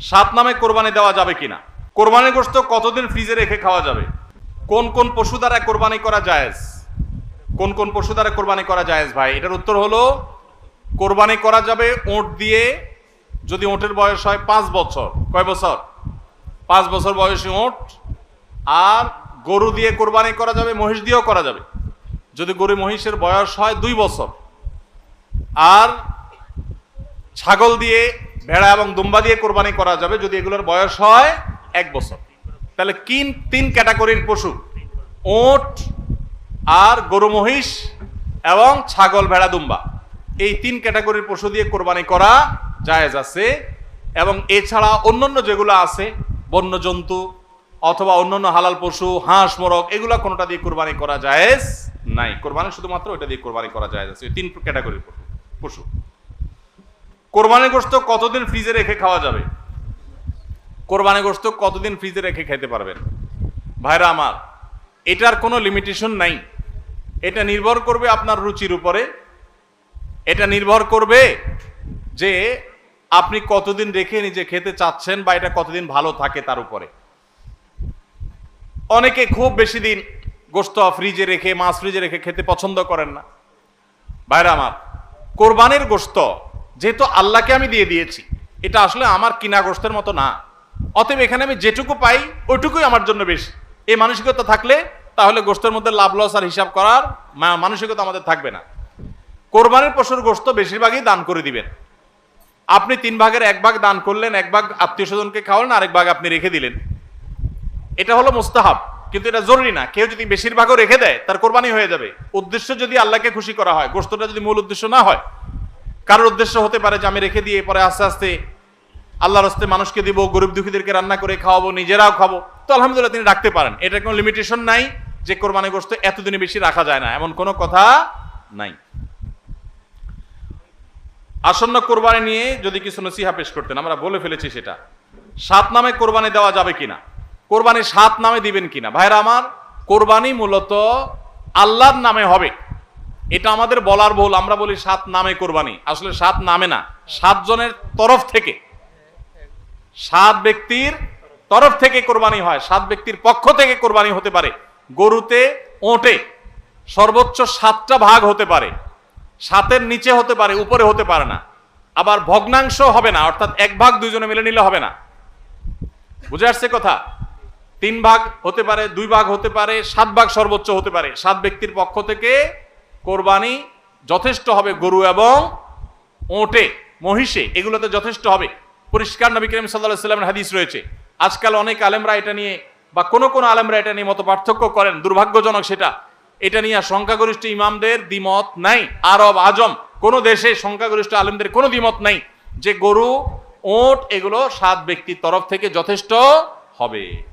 সাত নামে কোরবানি দেওয়া যাবে কিনা? কোরবানির গোস্ত কতদিন ফ্রিজে রেখে খাওয়া যাবে? কোন কোন পশু দ্বারা কোরবানি করা জায়েজ? কোন কোন পশু দ্বারা কোরবানি করা জায়েজ ভাই? এটার উত্তর হলো, কোরবানি করা যাবে ওঁট দিয়ে, যদি ওঁটের বয়স হয় পাঁচ বছর। কয় বছর? পাঁচ বছর বয়সী ওঁট। আর গরু দিয়ে কোরবানি করা যাবে, মহিষ দিয়েও করা যাবে। যদি গরু মহিষের বয়স হয় দুই বছর। আর ছাগল দিয়ে ভেড়া এবং দুম্বা দিয়ে কোরবানি করা যাবে যদি এগুলোর বয়স হয় এক বছর। তাহলে কিন তিন ক্যাটাগরির পশু, ওট আর গরু, মহিষ এবং ছাগল, ভেড়া, দুম্বা। এই তিন ক্যাটাগরির পশু দিয়ে কোরবানি করা জায়েজ আছে এবং এছাড়া অন্যান্য যেগুলো আছে বন্য জন্তু অথবা অন্যান্য হালাল পশু, হাঁস, মোরগ, এগুলো কোনোটা দিয়ে কোরবানি করা জায়েজ নাই। কোরবানি শুধুমাত্র ওইটা দিয়ে কোরবানি করা জায়েজ আছে তিন ক্যাটাগরির পশু। পশু কোরবানির গোস্ত কতদিন ফ্রিজে রেখে খাওয়া যাবে? কোরবানি গোস্ত কতদিন ফ্রিজে রেখে খেতে পারবেন? ভাইরা আমার, এটার কোনো লিমিটেশন নাই। এটা নির্ভর করবে আপনার রুচির উপরে। এটা নির্ভর করবে যে আপনি কতদিন রেখে নিজে খেতে চাচ্ছেন বা এটা কতদিন ভালো থাকে তার উপরে। অনেকে খুব বেশি দিন গোস্ত ফ্রিজে রেখে, মাছ ফ্রিজে রেখে খেতে পছন্দ করেন না। ভাইরা আমার, কোরবানির গোস্ত যেহেতু আল্লাহকে আমি দিয়ে দিয়েছি, এটা আসলে আমার কিনা গোস্তের মতো না। অতএব এখানে আমি যেটুকু পাই, ওইটুকুই আমার জন্য বেশি। এই মানসিকতা থাকলে তাহলে গোস্তের মধ্যে লাভ লস আর হিসাব করার মানসিকতা আমাদের থাকবে না। কোরবানির পশুর গোস্ত বেশিরভাগই দান করে দিবেন। আপনি তিন ভাগের এক ভাগ দান করলেন, এক ভাগ আত্মীয় স্বজনকে খাওয়ালেন, আরেক ভাগ আপনি রেখে দিলেন। এটা হলো মুস্তাহাব, কিন্তু এটা জরুরি না। কেউ যদি বেশিরভাগও রেখে দেয়, তার কোরবানি হয়ে যাবে। উদ্দেশ্য যদি আল্লাহকে খুশি করা হয়, গোস্তটা যদি মূল উদ্দেশ্য না হয় কারোর উদ্দেশ্য হতে পারে যে আমি রেখে দিয়ে পরে আস্তে আস্তে আল্লাহর হস্তে মানুষকে দিব, গরিব দুঃখীদেরকে রান্না করে খাওয়াবো, নিজেরাও খাব। তো আলহামদুলিল্লাহ তিনি রাখতে পারেন। এটা কোনো লিমিটেশন নাই যে কোরবানি গোস্ত এতদিনে বেশি রাখা যায় না, এমন কোনো কথা নাই। আসন্ন কোরবানি নিয়ে যদি কিছু নসিহা পেশ করতেন, আমরা বলে ফেলেছি সেটা। সাত নামে কোরবানি দেওয়া যাবে কিনা? কোরবানি সাত নামে দিবেন কিনা? ভাইরা আমার, কোরবানি মূলত আল্লাহর নামে হবে। এটা আমাদের বলার ভুল, আমরা বলি সাত নামে কোরবানি। আসলে সাত নামে না, সাতজনের তরফ থেকে। সাত ব্যক্তির তরফ থেকে কোরবানি হয়, সাত ব্যক্তির পক্ষ থেকে কোরবানি হতে পারে। গরুতে ওটে, সর্বোচ্চ সাতটা ভাগ হতে পারে। সাতের নিচে হতে পারে, উপরে হতে পারে না। আবার ভগ্নাংশ হবে না, অর্থাৎ এক ভাগ দুইজনে মিলে নিলে হবে না। বুঝে আসছে কথা? তিন ভাগ হতে পারে, দুই ভাগ হতে পারে, সাত ভাগ সর্বোচ্চ হতে পারে। সাত ব্যক্তির পক্ষ থেকে কোরবানি যথেষ্ট হবে গরু এবং ওটে, মহিষে, এগুলোতে যথেষ্ট হবে। পরিষ্কার নবী করিম সাল্লাহ সাল্লামের হাদিস রয়েছে। আজকাল অনেক আলেমরা এটা নিয়ে বা কোনো কোনো আলেমরা এটা নিয়ে মতো পার্থক্য করেন, দুর্ভাগ্যজনক সেটা। এটা নিয়ে সংখ্যাগরিষ্ঠ ইমামদের দ্বিমত নাই। আরব, আজম, কোনো দেশে সংখ্যাগরিষ্ঠ আলেমদের কোনো দ্বিমত নাই যে গরু, ওট, এগুলো সাত ব্যক্তির তরফ থেকে যথেষ্ট হবে।